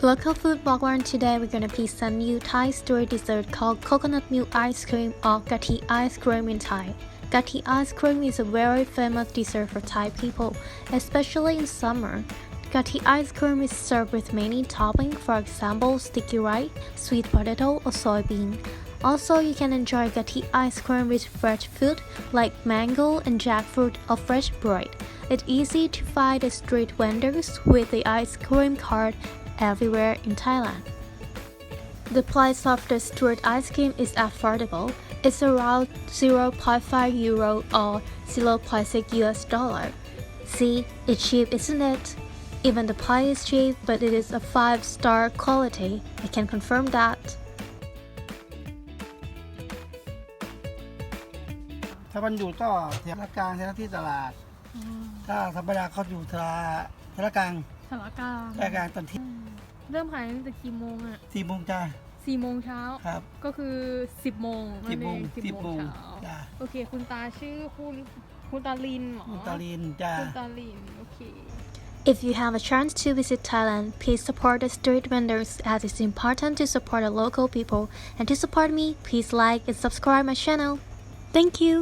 Local food blog learn today we're gonna present new Thai street dessert called coconut milk ice cream or gati ice cream in Thai. Gati ice cream is a very famous dessert for Thai people, especially in summer. Gati ice cream is served with many toppings, for example, sticky rice, sweet potato, or soybean. Also, you can enjoy gati ice cream with fresh food like mango and jackfruit or fresh bread. It's easy to find the street vendors with the ice cream cart everywhere in Thailand. The price of the street ice cream is affordable. It's around 0.5 euro or 0.6 US dollar. See, it's cheap, isn't it? Even the pie is cheap, but it is a 5 star quality. I can confirm that. ถ้าวันหยุดก็แถวกลางแถวที่ตลาด ถ้าธรรมดาเขาอยู่แถว แถวกลาง สารกลาง แถวกลางตอนที่ เริ่มขายตั้งแต่กี่โมงอ่ะ สี่โมงจ้า สี่โมงเช้า ครับ ก็คือ 10โมงนั่ สิบ น โม เอง ง สิบโมง เช้า จ้า โอเค คุณตาชื่อคุณคุณตาลินเหรอ อุตาลินจ้า คุณตาลิน โอเค If you have a chance to visit Thailand, please support the street vendors as it's important to support the local people. And to support me, please like and subscribe my channel. Thank you!